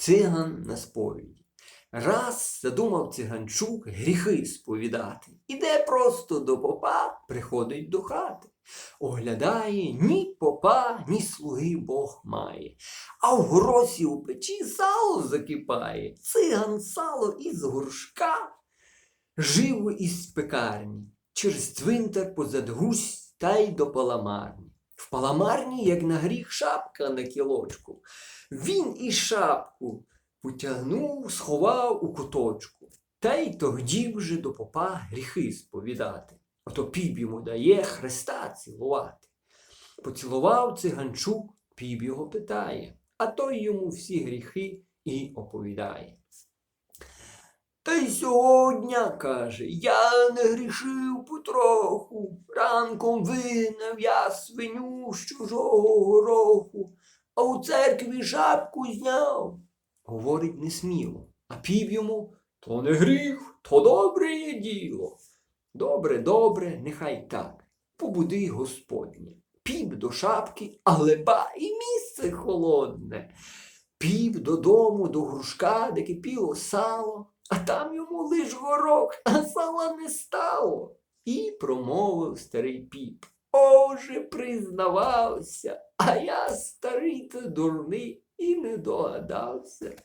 Циган на сповіді. Раз задумав циганчук гріхи сповідати. Іде просто до попа, приходить до хати. Оглядає, ні попа, ні слуги Бог має. А в гросі у печі сало закипає. Циган сало із горшка. Живо із пекарні. Через цвинтар позад гусь та й до паламарні. Паламарні, як на гріх, шапка на кілочку. Він і шапку потягнув, сховав у куточку. Та й тоді вже до попа гріхи сповідати. Ото піп йому дає Христа цілувати. Поцілував циганчук, піп його питає, а той йому всі гріхи і оповідає. Та й сьогодні, каже, я не грішив потроху, ранком винав я свиню з чужого гороху, а у церкві шапку зняв. Говорить несміло, а пів йому то не гріх, то добре є діло. Добре, добре, нехай так. Побуди Господнє. Піп до шапки, але ба і місце холодне. Піп додому до грушка, де кипіло сало, а там йому лиш горох, а сала не стало. І промовив старий піп. Оже, признавався, а я старий та дурний і не догадався.